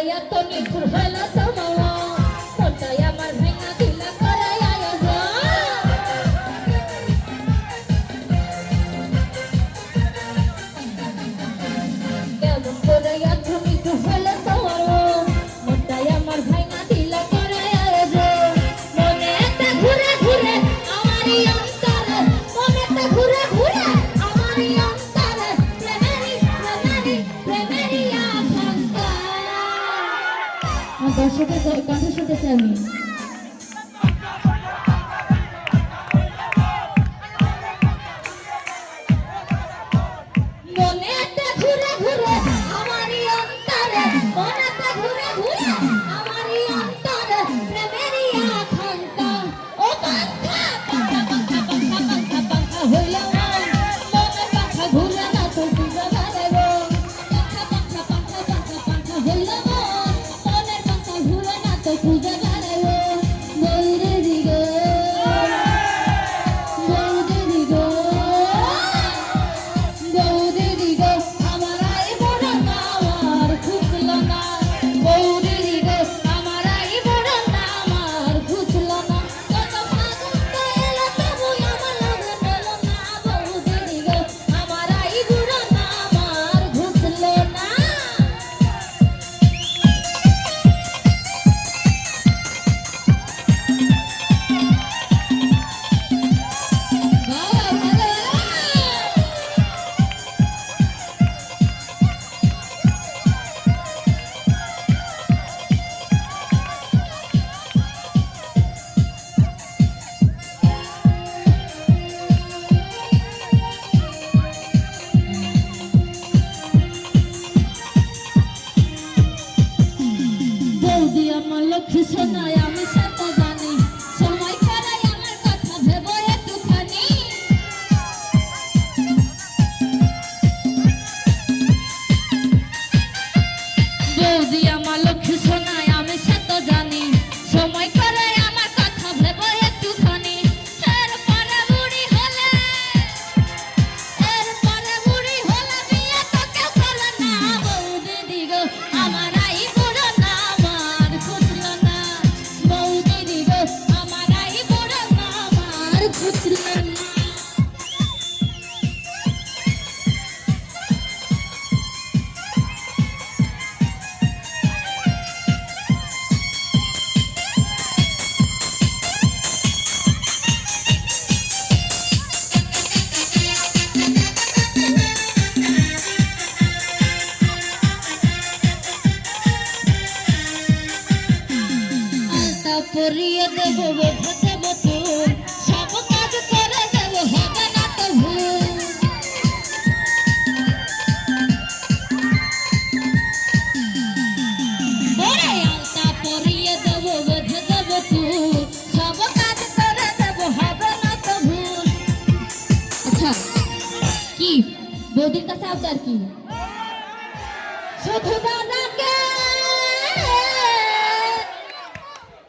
హృదయంతో నిస్పృహల సమవా দর্শকের কথা শুনতে চাই আমি মনে ঘুরে ঘুরে মলক সোনায় আমি সাথে পরিয়ে দেবো বোঝাবো তুই বৌদির কাছে আবদার কি? শুধু দাদাকে